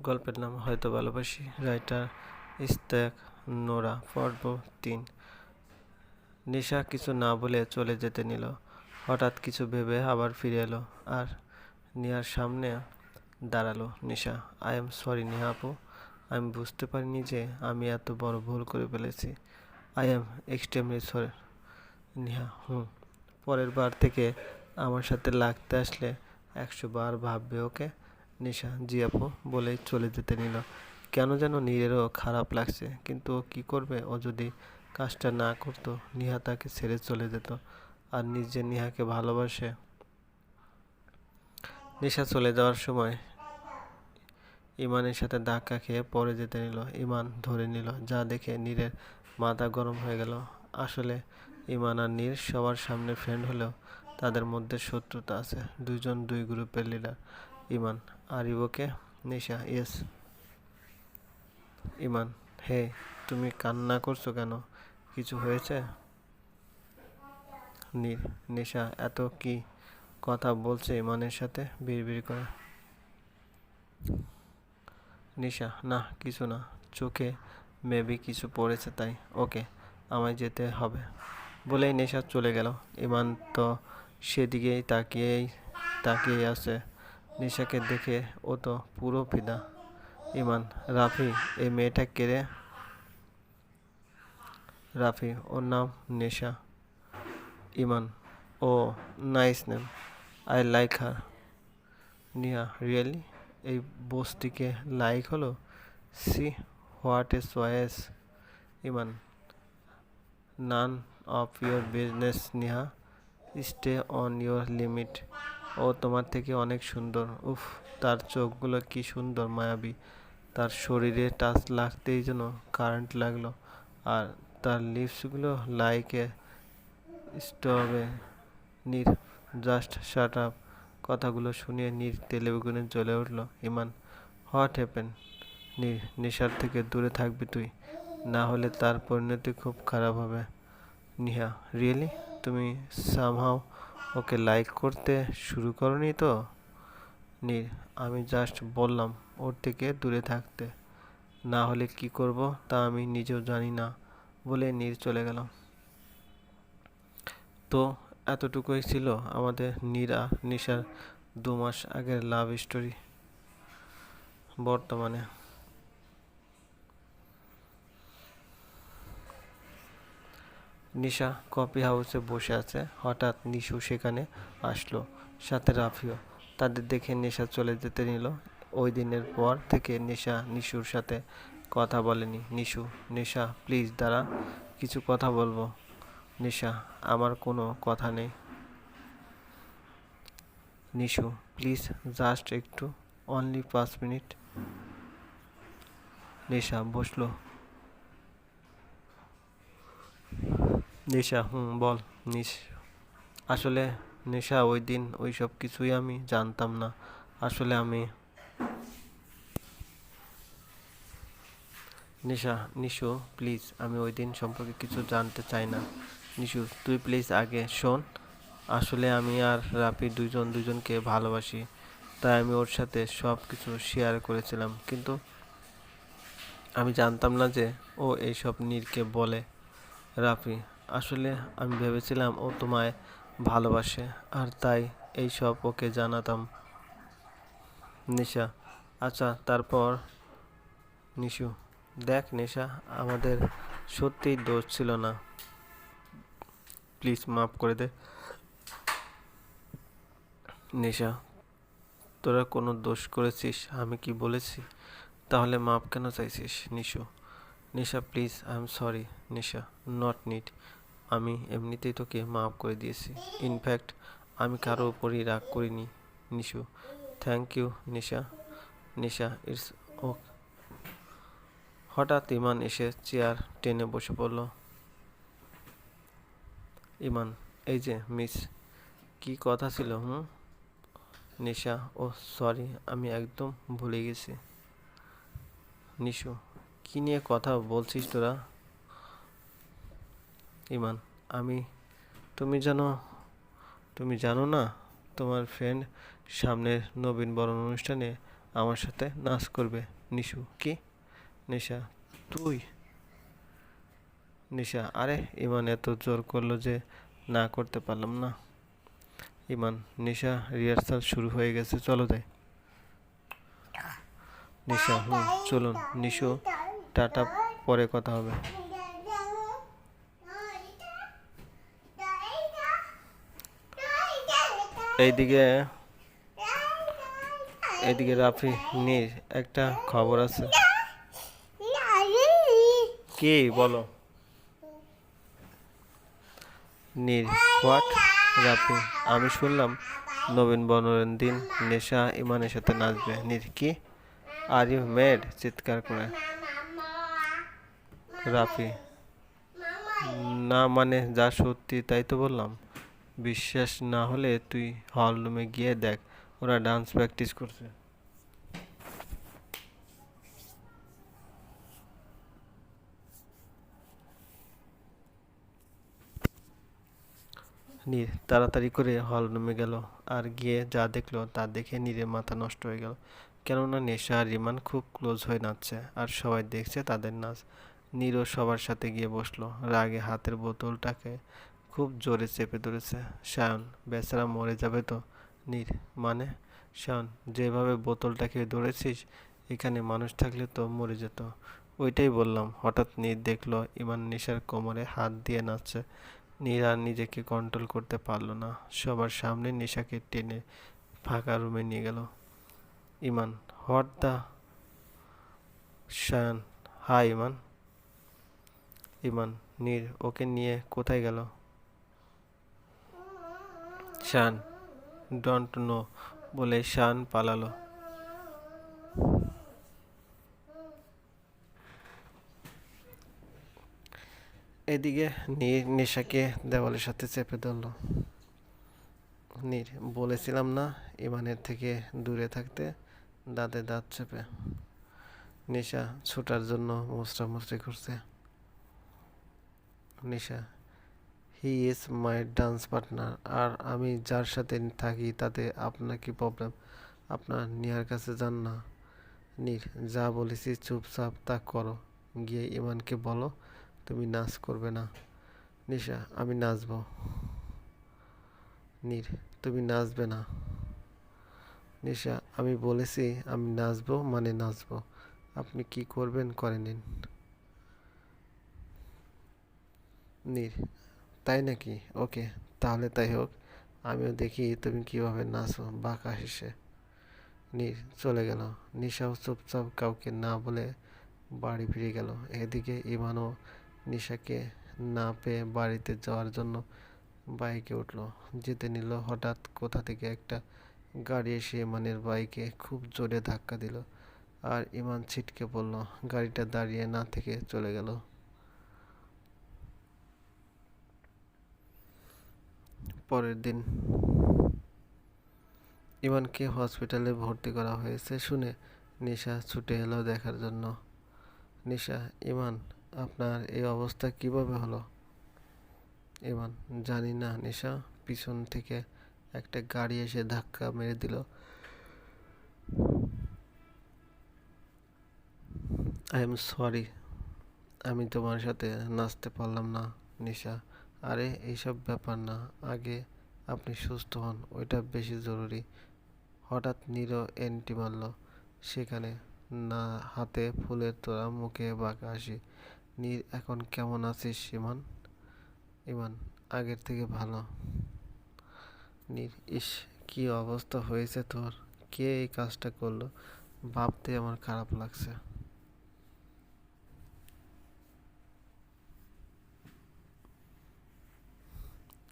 গল্পের নাম হয়তো ভালোবাসি। রাইটার ইস্তেক নোরা, পর্ব তিন। নিশা কিছু না বলে চলে যেতে নিল। হঠাৎ কিছু ভেবে আবার ফিরে এলো আর নিহার সামনে দাঁড়াল Nisha. I am sorry Niha আপু, আমি বুঝতে পারিনি যে আমি এত বড় ভুল করে ফেলেছি। I am extremely sorry Niha, হুম। পরের বার থেকে আমার সাথে লাগতে আসলে একশো বার ভাববে, ওকে? নিশা, জি আপু, বলেই চলে যেতে নিল। কেন যেন নীরেরও খারাপ লাগছে, কিন্তু ও কী করবে? ও যদি কাজটা না করতো, নিহা তাকে ছেড়ে চলে যেত। আর নিজে নিহাকে ভালোবাসে। নিশা চলে যাওয়ার সময় ইমানের সাথে ধাক্কা খেয়ে পরে যেতে নিল। ইমান ধরে নিল। যা দেখে নীরের মাথা গরম হয়ে গেল। আসলে ইমান আর নীর সবার সামনে ফ্রেন্ড হলেও তাদের মধ্যে শত্রুতা আছে। দুইজন দুই গ্রুপের লিডার ইমান। আর ইবোকে? নিশা ইয়েস ইমান হে তুমি কান্না করছ কেন? কিছু হয়েছে? নিশা, এত কি কথা বলছে ইমানের সাথে? বিড়বিড় করে। নিশা, না, কিছু না। চোখে মেবি কিছু পড়েছে তাই। ওকে, আমায় যেতে হবে। বলেই নেশা চলে গেল। ইমান তো সেদিকেই তাকিয়েই তাকিয়ে আছে। নিশাকে দেখে, ও তো পুরো ফিদা। ইমান, রাফি, এই মেয়েটা কেড়ে রাফি, ওর নাম Nesha. Iman, oh nice name. I like her. Niya, really? এই বস্তিকে লাইক হলো? See, what a choice Iman, none of your business, Niha. Stay on your limit. ও তোমার থেকে অনেক সুন্দর। উফ, তার চোখগুলো কি সুন্দর মায়াবী। তার শরীরে টাচ লাগতেই যেন কারেন্ট লাগল। আর তার লিপসগুলো লাইকে স্টবে নির জাস্ট শাট আপ কথাগুলো শুনিয়ে নীর তেলে বেগুনে জ্বলে উঠল। ইমান হট হ্যাপেন নীর, নেশার থেকে দূরে থাকবি তুই। না হলে তার পরিণতি খুব খারাপ হবে। নিহা রিয়েলি তুমি সামহাও ওকে লাইক করতে শুরু করনি তো? নীর, আমি জাস্ট বললাম ওর থেকে দূরে থাকতে। না হলে কি করব তা আমি নিজেও জানি না বলে নীর চলে গেল। তো এতটুকুই ছিল আমাদের নীরা, নিশার দু মাস আগের লাভ স্টোরি বর্তমানে। নিশা কফি হাউসে বসে আছে। হঠাৎ নিশু সেখানে আসলো, সাথে রাফিও। তাদের দেখে নেশা চলে যেতে নিল। ওই দিনের পর থেকে নেশা নিশুর সাথে কথা বলেনি। নিশু, নেশা প্লিজ দাঁড়া, কিছু কথা বলব। নেশা, আমার কোনো কথা নেই। নিশু প্লিজ জাস্ট একটু অনলি পাঁচ মিনিট। নেশা বসল। নেশা, হুম, বল, নিশ। আসলে নেশা ওই দিন, ওই সব কিছুই আমি জানতাম না। আসলে আমি নিশা, নিশু প্লিজ আমি ওই দিন সম্পর্কে কিছু জানতে চাই না। নিশু, তুই প্লিজ আগে শোন। আসলে আমি আর রাপি দুজন দুজনকে ভালোবাসি, তাই আমি ওর সাথে সব কিছু শেয়ার করেছিলাম। কিন্তু আমি জানতাম না যে ও এইসব নীরকে বলে। রাফি আসলে আমি ভেবেছিলাম ও তোমায় ভালোবাসে, আর তাই এই সব ওকে জানাতাম। নিশা আচ্ছা তারপর? নিশু, দেখ নেশা, আমাদের সত্যিই দোষ ছিল না। প্লিজ মাফ করে দে। নেশা, তোরা কোনো দোষ করেছিস, আমি কি বলেছি? তাহলে মাপ কেন চাইছিস, Nishu? Nisha, please, I am sorry, Nisha, not need আমি এমনিতেই তোকে মাফ করে দিয়েছি। ইনফ্যাক্ট আমি কারও উপরই রাগ করিনি, Nishu. Thank you Nisha. Nisha it's ও হঠাৎ ইমান এসে চেয়ার টেনে বসে পড়ল। ইমান, এই যে মিস কি কথা ছিল, হুম? নিশা, ও সরি আমি একদম ভুলে গেছি। নিশু, কি নিয়ে কথা বলছিস তোরা? ইমান। আমি, তুমি জানো তুমি জানো না, তোমার ফ্রেন্ড সামনের নবীন বরণ অনুষ্ঠানে আমার সাথে নাচ করবে। নিশু, কি? নিশা, তুই? নিশা, আরে, ইমান এত জোর করল যে না করতে পারলাম না। ইমান, নিশা রিহার্সাল শুরু হয়ে গেছে, চলো যাই। নিশা, হুম, চলুন। নিশু, টাটা, পরে কথা হবে। এইদিকে এইদিকে রাফি নীর একটা খবর আছে। কি বলো? নীর হোয়াট রাফি, আমি শুনলাম নবীন বর্ণনের দিন নেশা ইমানের সাথে নাচবে। নির, কি? আর ইউ মেড চিৎকার করে। রাফি, না মানে যা সত্যি তাই তো বললাম। বিশ্বাস না হলে তুই হল রুমে গিয়ে দেখ, ওরা ডান্স প্র্যাকটিস করছে। নীর তাড়াতাড়ি করে হল রুমে গেল, আর গিয়ে যা দেখল তা দেখে নীরের মাথা নষ্ট হয়ে গেল। কেননা নেশা আর রিমান খুব ক্লোজ হয়ে নাচছে, আর সবাই দেখছে তাদের নাচ। নীরও সবার সাথে গিয়ে বসল, রাগে হাতের বোতলটাকে খুব জোরে চেপে ধরেছে। সায়ন বেচারা মরে যাবে তো? নীর মানে? শায়ন যেভাবে বোতলটাকে ধরেছিস, এখানে মানুষ থাকলে তো মরে যেত। ওইটাই বললাম। হঠাৎ নীর দেখল, ইমান নিশার কোমরে হাত দিয়ে নাচছে। নীর আর নিজেকে কন্ট্রোল করতে পারল না। সবার সামনে নিশাকে টেনে ফাঁকা রুমে নিয়ে গেল। Iman what the Shayan hi Iman. Iman, Nir, ওকে নিয়ে কোথায় গেল? শান ডোন্ট নো বলে শান পালালো। এদিকে নীর নেশাকে দেওয়ালের সাথে চেপে ধরলো। নীর, বলেছিলাম না ইমানের থেকে দূরে থাকতে, দাঁতে দাঁত চেপে। নেশা ছোটার জন্য মুচড়া মুচড়ি করছে। Nisha he is my dance partner আর আমি যার সাথে থাকি তাতে আপনার কি প্রবলেম আপনার নিয়ার কাছে যান না। নীর, যা বলেছি চুপচাপ তা করো। গিয়ে ইমানকে বলো, তুমি নাচ করবে না। নিশা, আমি নাচবো। নীর, তুমি নাচবে না। নিশা, আমি বলেছি আমি নাচবো মানে নাচবো। আপনি কি করবেন করে নিন নীর। তাই নাকি? ওকে, তাহলে তাই হোক। আমিও দেখি তুমি কীভাবে নাচো, বাঁকা হেসে। নীর চলে গেল। নিশাও চুপচাপ কাউকে না বলে বাড়ি ফিরে গেল। এদিকে ইমানও নিশাকে না পেয়ে বাড়িতে যাওয়ার জন্য বাইকে উঠল। যেতে নিল হঠাৎ কোথা থেকে একটা গাড়ি এসে ইমানের বাইকে খুব জোরে ধাক্কা দিল। আর ইমান ছিটকে পড়ল। গাড়িটা দাঁড়িয়ে না থেকে চলে গেল। পরের দিন। ইমানকে হসপিটালে ভর্তি করা হয়েছে শুনে নিশা ছুটে এলো দেখার জন্য। নিশা, ইমান, আপনার এই অবস্থা কীভাবে হলো? ইমান, জানি না, নিশা পিছন থেকে একটা গাড়ি এসে ধাক্কা মেরে দিল। আই এম সরি, আমি তোমার সাথে নাচতে পারলাম না, নিশা। আরে, এইসব ব্যাপার না। আগে আপনি সুস্থ হন, ওইটা বেশি জরুরি। হঠাৎ নিরো এন্টি মারল। সেখানে না, হাতে ফুলের তোড়া, মুখে বাঁকা হাসি। নীর, এখন কেমন আছিস ইমান? ইমান, আগের থেকে ভালো। নীর, ইস, কি অবস্থা হয়েছে তোর? কে এই কাজটা করল? ভাবতে আমার খারাপ লাগছে।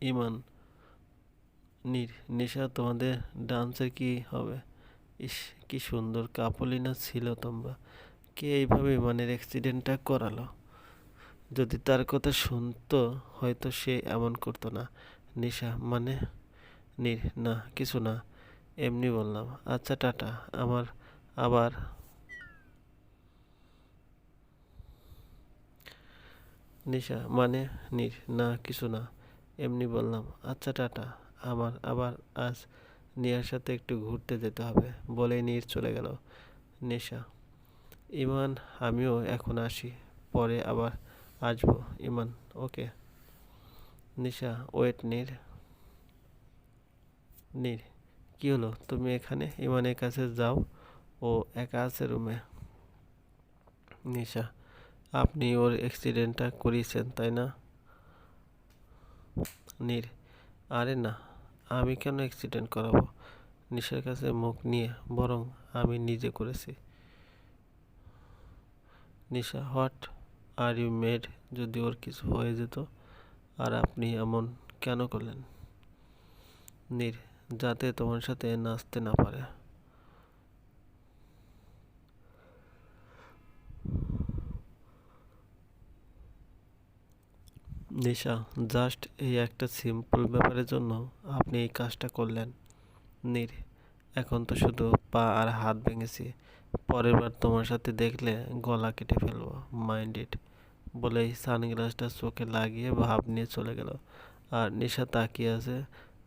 ইমান। নির, নিশা তোমাদের ডান্সের কি হবে? ইস, কি সুন্দর কাপলিনা ছিল তোমরা। কে এইভাবে ইমানের অ্যাক্সিডেন্টটা করালো? যদি তার কথা শুনতো, হয়তো সে এমন করতো না। নিশা মানে? নির, না, কিছু না। এমনি বললাম আচ্ছা টাটা। আমার আবার নিশা মানে? নির, না, কিছু না। এমনি বললাম আচ্ছা টাটা। আমার আবার আজ নিয়ার সাথে একটু ঘুরতে যেতে হবে। বলেই নীর চলে গেল নেশা। ইমান, আমিও এখন আসি, পরে আবার আসব। ইমান, ওকে। নিশা, ওয়েট নীর। নীর, কি হলো? তুমি এখানে? ইমানের কাছে যাও। ও একা আছে রুমে। নিশা, আপনি ওর অ্যাক্সিডেন্টটা করিয়েছেন, তাই না? নীর। আরে না, আমি কেন অ্যাক্সিডেন্ট করাবো? নিশার কাছে মুখ নিয়ে, বরং আমি নিজে করেছি। Nisha, what are you mad যদি ওর কিছু হয়ে যেত? আর আপনি এমন কেন করলেন? নীর, যাতে তোমার সাথে নাচতে না পারে। নিশা জাস্ট এই একটা সিম্পল ব্যাপারের জন্য আপনি এই কাজটা করলেন। নীর, এখন তো শুধু পা আর হাত ভেঙেছি। পরের বার তোমার সাথে দেখলে গলা কেটে ফেলব মাইন্ড ইট বলেই সানগ্লাসটা চোখে লাগিয়ে ভাব নিয়ে চলে গেল। আর নিশা তাকিয়ে আছে,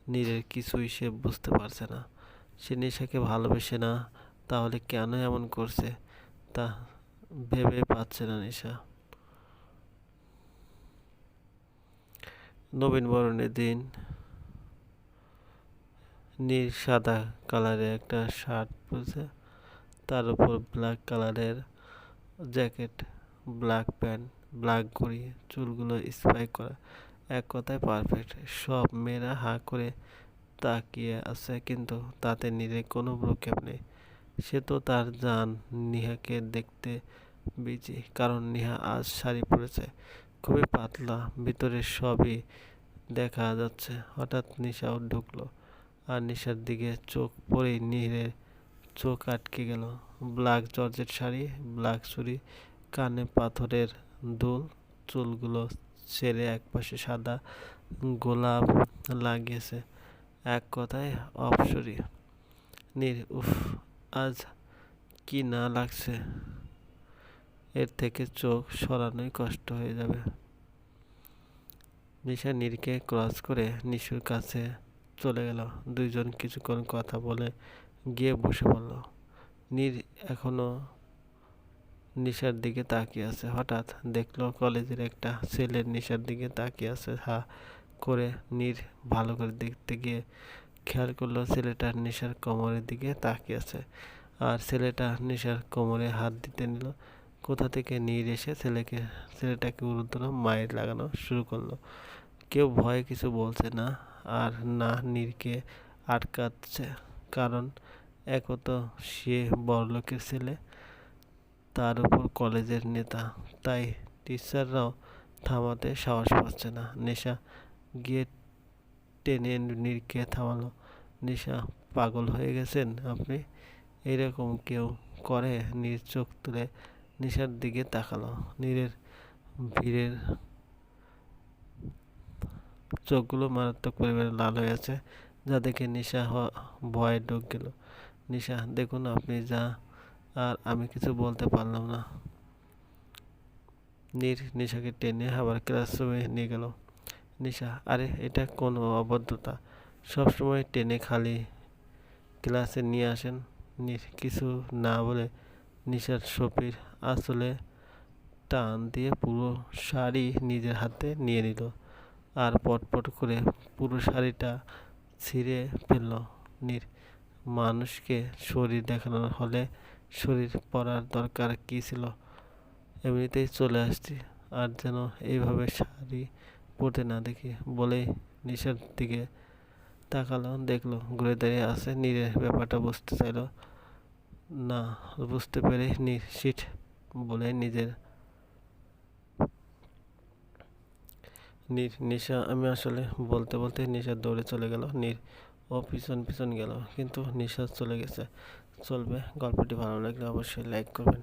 নীরের কিছুই সে বুঝতে পারছে না। সে নেশাকে ভালোবেসে না, তাহলে কেন এমন করছে? তা ভেবে পাচ্ছে না নিশা। নবীন বরণের দিন। নীল সাদা কালারের একটা শার্ট পরেছে। তার উপর ব্ল্যাক কালারের জ্যাকেট, ব্ল্যাক প্যান্ট, ব্ল্যাক ঘড়ি, চুলগুলো স্পাইক করা। এক কথায় পারফেক্ট। সব মেয়েরা হাঁ করে তাকিয়ে আছে, কিন্তু তাতে নীরে কোনো ভ্রুক্ষেপ নেই। সে তো তার জান নিহাকে দেখতে বিজি, কারণ নিহা আজ শাড়ি পরেছে। খুবই পাতলা, ভিতরে সবই দেখা যাচ্ছে। হঠাৎ নিশাও ঢুকলো, আর নিশার দিকে চোখ পড়েই নীরের চোখ আটকে গেল। ব্ল্যাক জর্জেট শাড়ি, ব্ল্যাক চুড়ি, কানে পাথরের দুল, চুলগুলো ছেড়ে একপাশে সাদা গোলাপ লাগিয়েছে। এক কথায়, অপসরি। নির, উফ, আজ কি না লাগছে? এর থেকে চোখ সরানোই কষ্ট হয়ে যাবে। নিশা নীরকে ক্রস করে নিশুর কাছে চলে গেল। দুইজন কিছুক্ষণ কথা বলে গিয়ে বসে পড়ল। নীর এখনও নিশার দিকে তাকিয়ে আছে। হঠাৎ দেখল কলেজের একটা ছেলের নিশার দিকে তাকিয়ে আছে। হা করে নীর ভালো করে দেখতে গিয়ে খেয়াল করল ছেলেটা নিশার কোমরের দিকে তাকিয়ে আছে। আর ছেলেটা নিশার কোমরে হাত দিতে নিল। কোথা থেকে নীর এসে ছেলেকে, ছেলেটাকে গুরুতর মায়ের লাগানো শুরু করল। কেউ ভয়ে কিছু বলছে না আর না নীরকে আটকাচ্ছে, কারণ একত সে বড়লোকের ছেলে, তার উপর কলেজের নেতা। তাই টিচাররাও থামাতে সাহস পাচ্ছে না। নেশা গিয়ে টেনে নীরকে থামালো। নেশা পাগল হয়ে গেছেন আপনি? এরকম কেউ করে নীর চোখ তুলে নেশার দিকে তাকালো। নীরের ভিড়ের চোখগুলো মারাত্মক পরিমাণে লাল হয়ে আছে, যা দেখে নিশা ভয়ে ঢুক গেল। নিশা, দেখুন আপনি যা, আর আমি কিছু বলতে পারলাম না। নীর নিশাকে টেনে আবার ক্লাসরুমে নিয়ে গেল। নিশা, আরে, এটা কোনো অবদ্ধতা সবসময় টেনে খালি ক্লাসে নিয়ে আসেন। নীর, কিছু না বলে নিশার শপির আসলে টান দিয়ে পুরো শাড়ি নিজের হাতে নিয়ে নিল আর পটপট করে পুরো শাড়িটা ছিঁড়ে ফেলল নির। মানুষকে শরীর দেখানোর হলে শরীর পরার দরকার কী ছিল? এমনিতেই চলে আসছি, আর যেন এইভাবে শাড়ি পরতে না দেখি বলেই নিশার দিকে তাকালো, দেখল ঘুরে দাঁড়িয়ে আছে নীরের ব্যাপারটা বুঝতে চাইল। না, বুঝতে পেরে নীর সিট বলে নিজের নির নিশা, আমি আসলে বলতে বলতে নিশা দৌড়ে চলে গেল। নির, ও পিছন পিছন গেল। কিন্তু নিশা চলে গেছে। চলবে। গল্পটি ভালো লাগলে অবশ্যই লাইক করবেন।